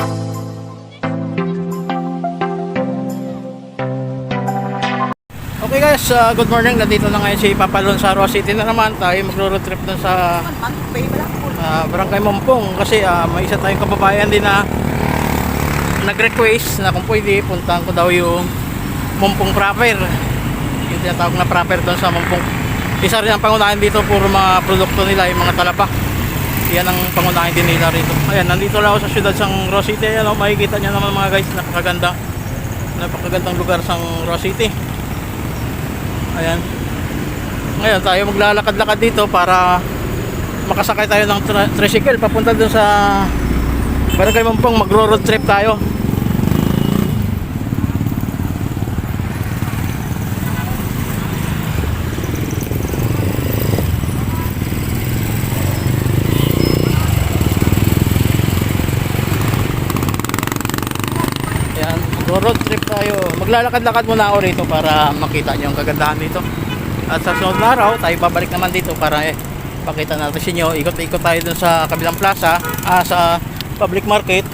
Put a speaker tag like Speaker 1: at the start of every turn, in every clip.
Speaker 1: Okay guys, uh, good morning. Nandito na ngayon si Papalon sa Roa City na naman. Tayo magro-road trip dun sa uh, Barangay Mompong kasi uh, may isa tayong kababayan din na nag-request na kung pwede puntahan ko daw yung Mompong proper. Yung tinatawag na proper doon sa Mompong. Isa rin ang pangunahin dito puro mga produkto nila, yung mga talaba. Yan ang pangunahin din nila rito. Ayan, nandito lang ako sa syudad sang Roa City. Ayan, oh, makikita nyo naman mga guys, napakaganda. Napakagandang lugar sang Roa City. Ayan. Ngayon tayo maglalakad-lakad dito para makasakay tayo ng tricycle papunta dun sa Barangay Mampong magro-road trip tayo. Ayan, magro-road trip tayo. Maglalakad-lakad muna ako rito para makita niyo ang kagandahan dito. At sa sunod na araw, tayo babalik naman dito para eh, pakita natin sa inyo. Ikot-ikot tayo dun sa kabilang plaza, ah, sa public market.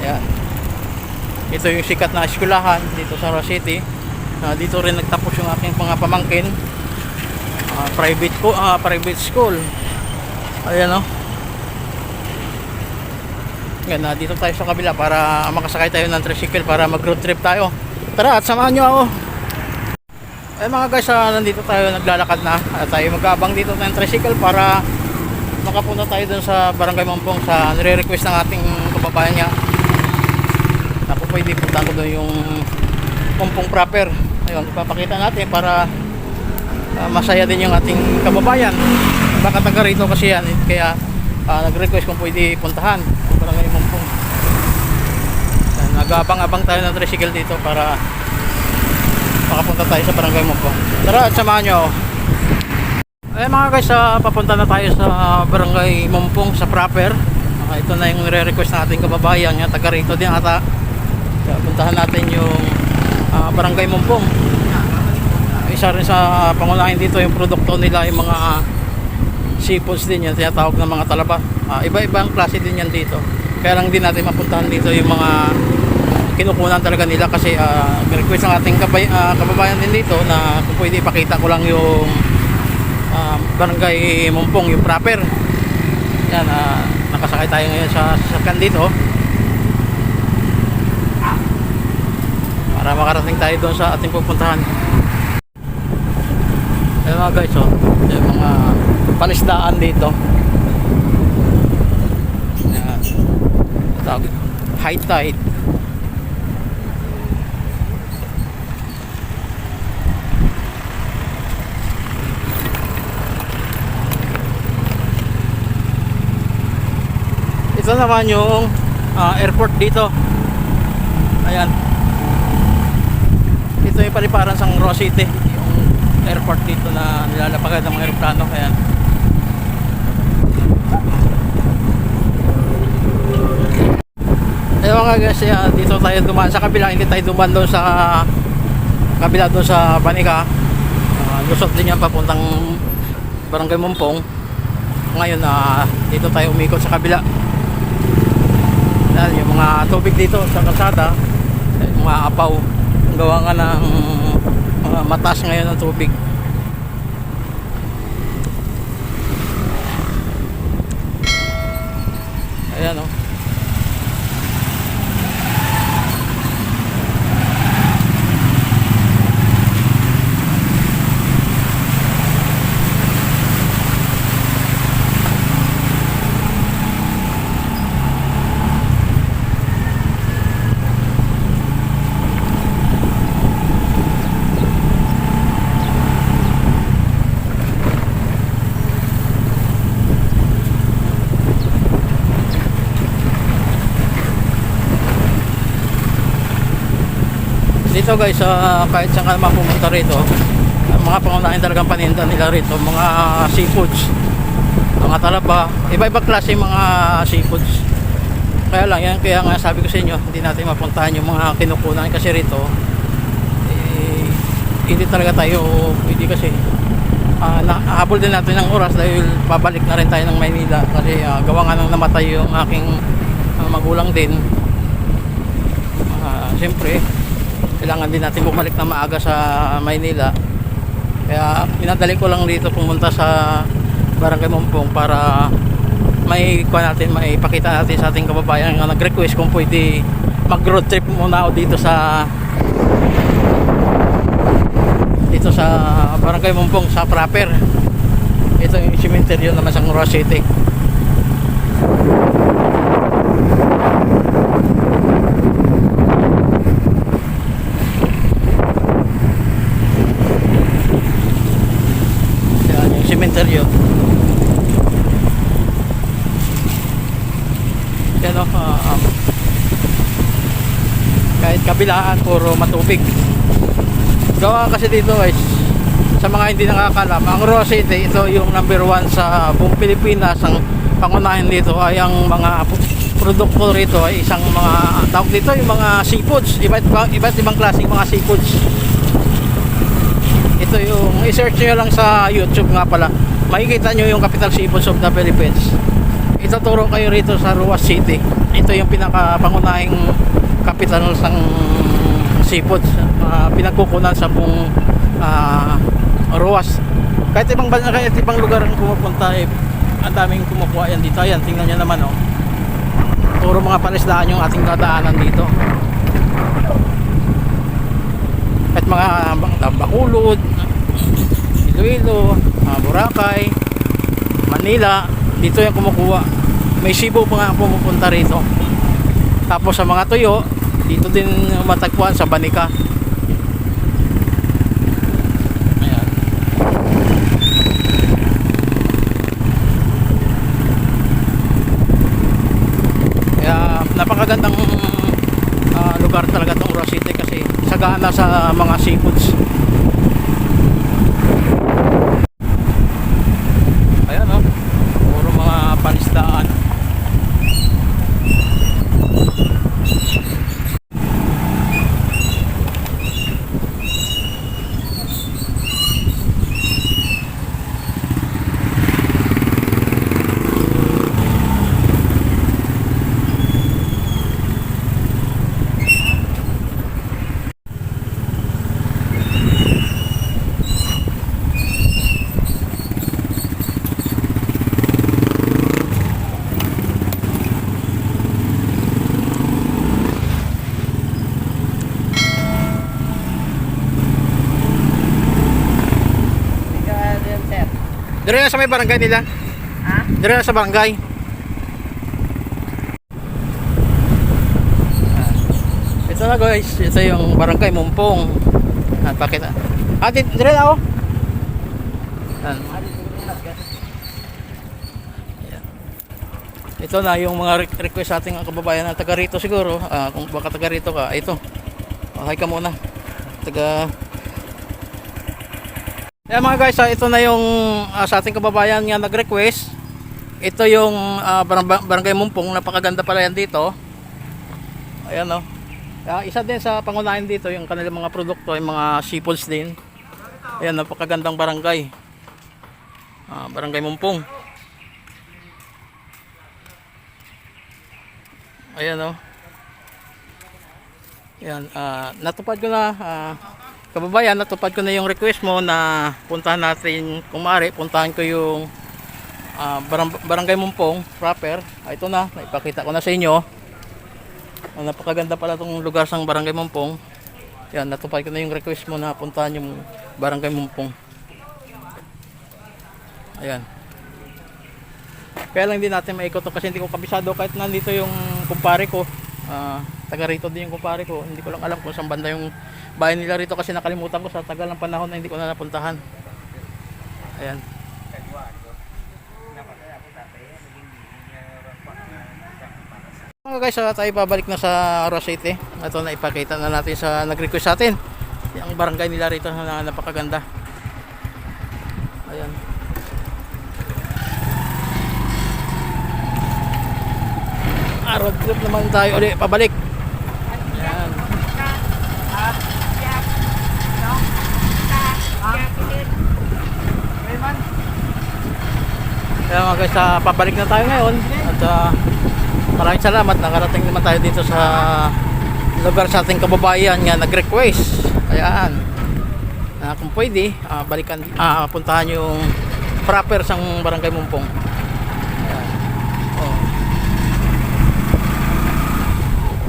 Speaker 1: Ayan. Ito yung sikat na eskwelahan dito sa Roa City. Ah, dito rin nagtapos yung aking mga pamangkin. Ah, private ko, ah, private school. Ayan oh. Yan, na dito tayo sa kabila para makasakay tayo ng tricycle para mag road trip tayo. Tara at samahan nyo ako. Eh mga guys, ah, nandito tayo naglalakad na. At tayo mag-aabang dito ng tricycle para makapunta tayo dun sa Barangay Mampong sa nire-request ng ating kababayan niya. Ako pwede punta ko doon yung Mampong proper. Ayun, ipapakita natin para ah, masaya din yung ating kababayan. Baka taga rito kasi yan, eh, kaya ah, nag-request kung pwede puntahan ang barangay Mampong. Yan, Nag-abang-abang tayo ng tricycle dito para makapunta tayo sa barangay Mampong. Tara at samahan nyo. Eh mga guys, ah, papunta na tayo sa barangay Mampong sa proper. Ah, ito na yung re-request ng ating kababayan, yung taga rito din ata. Kaya puntahan natin yung ah, barangay Mampong. Isa rin sa pangunahin dito yung produkto nila, yung mga seafoods din yan, tinatawag ng mga talaba. Ah, iba-ibang klase din yan dito. Kaya lang din natin mapuntahan dito yung mga kinukunan talaga nila kasi uh, request ng ating kabay, ah, kababayan din dito na kung pwede ipakita ko lang yung ah, barangay Mumpong, yung proper. Yan, ah, nakasakay tayo ngayon sa sasakyan dito. Para makarating tayo doon sa ating pupuntahan. Ayun mga guys, oh, yung mga palisdaan dito. Yan. Tawag, high tide. Ito naman yung ah, airport dito. Ayan. Ito yung paliparan sa Roa City. Airport dito na nilalapagan ng mga aeroplano. Ayan. Ayun mga guys, ah, dito tayo dumaan sa kabila. Hindi tayo dumaan doon sa kabila doon sa Banika. Uh, lusot din yan papuntang Barangay Mumpong. Ngayon, ah, dito tayo umikot sa kabila. Yan, yung mga tubig dito sa kalsada, mga apaw. Gawa nga ng mga mataas ngayon ng tubig. Ayan o. Dito guys, ah, kahit saan ka naman pumunta rito, ang mga pangunahin talagang paninda nila rito, mga seafoods, mga talaba, iba-iba klase yung mga seafoods. Kaya lang, yan, kaya nga sabi ko sa inyo, hindi natin mapuntahan yung mga kinukunan kasi rito, eh, hindi talaga tayo pwede kasi ah, nahabol din natin ng oras dahil pabalik na rin tayo ng Maynila kasi ah, gawa nga nang namatay yung aking ah, magulang din. Ah, Siyempre, kailangan din natin bumalik na maaga sa Maynila. Kaya pinadali ko lang dito pumunta sa Barangay Mumpong para may kuha natin, may pakita natin sa ating kababayan na nag-request kung pwede mag-road trip muna ako dito sa dito sa Barangay Mumpong sa proper. Ito yung cemetery naman sa Ngora City. Cemetery. Yan o, ah, um, kahit kabilaan, puro matubig. Gawa kasi dito guys, sa mga hindi nakakalam, ang Roa City, ito yung number one sa buong Pilipinas. Ang pangunahin dito ay ang mga produkto rito ay isang mga tawag dito yung mga seafoods, iba't iba't ibang klaseng mga seafoods. Ito yung i-search nyo lang sa YouTube nga pala. Makikita nyo yung Capital Seafoods of the Philippines. Ituturo kayo rito sa Ruas City. Ito yung pinakapangunahing capital ng seafoods. Uh, pinagkukunan sa buong ah, Ruas. Kahit ibang bansa, kahit ibang lugar ang pumupunta eh, ang daming kumukuha yan dito. Ayan, tingnan nyo naman oh. Puro mga panisdaan yung ating dadaanan dito. At mga Bacolod, Iloilo, mga Boracay, Manila, dito yung kumukuha. May Cebu pa nga pumupunta rito. Tapos sa mga tuyo, dito din matagpuan sa Banika. Ayan. Kaya napakagandang ah, lugar talaga itong Ura City kasi sagana sa mga seafoods. Ayan o, puro mga panisdaan. Dire na sa may barangay nila.
Speaker 2: Ha?
Speaker 1: Dire na sa barangay. Ito na guys, ito yung barangay Mumpong. At pakita. Ah, di- dire na. Yan. Yan. Ito na yung mga re- request sa ating kababayan na taga rito siguro. Ah, kung baka taga rito ka, ito. Oh, hi ka muna. Taga Yan mga guys, ah, ito na yung ah, sa ating kababayan nga nag-request. Ito yung barang- barangay Mumpong, napakaganda pala yan dito. Ayan oh. Ah, isa din sa pangunahin dito yung kanilang mga produkto, yung mga seafoods din. Ayan, napakagandang barangay. Ah, barangay Mumpong. Ayan oh. Ayan, ah, natupad ko na ah, kababayan, natupad ko na yung request mo na puntahan natin, kung maaari, puntahan ko yung ah, barang- barangay Mumpong proper. Ah, ito na, naipakita ko na sa inyo. Ah, napakaganda pala itong lugar sa barangay Mumpong. Yan, natupad ko na yung request mo na puntahan yung barangay Mumpong. Ayan. Kaya lang hindi natin maikot kasi hindi ko kabisado kahit nandito yung kumpare ko. Ah, taga rito din yung kumpare ko. Hindi ko lang alam kung saan banda yung bahay nila rito kasi nakalimutan ko sa tagal ng panahon na hindi ko na napuntahan. Ayan. Mga guys, ah, tayo babalik na sa City. Ito na ipakita na natin sa nag-request sa atin. Yung barangay nila rito na napakaganda. Ayan. Ah, road trip naman tayo ulit pabalik. Ayan. Kaya mga guys, ah, pabalik na tayo ngayon at ah, maraming salamat nakarating naman tayo dito sa lugar sa ating kababayan nga nag-request. Ayan. Na kung pwede, ah, balikan ah, puntahan yung proper sang barangay Mumpong. Ayan. Oh.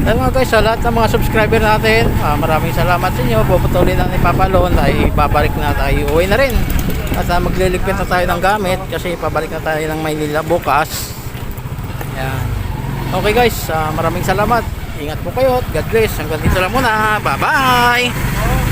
Speaker 1: Ayan mga guys, sa lahat ng mga subscriber natin, ah, maraming salamat sa inyo. Puputulin na ni Papa Lon ay na tayo. Uwi na rin. At uh, magliligpit na tayo ng gamit kasi pabalik na tayo ng Maynila bukas. Ayan. Okay guys, ah, maraming salamat. Ingat po kayo. God bless. Hanggang dito lang muna. Bye-bye!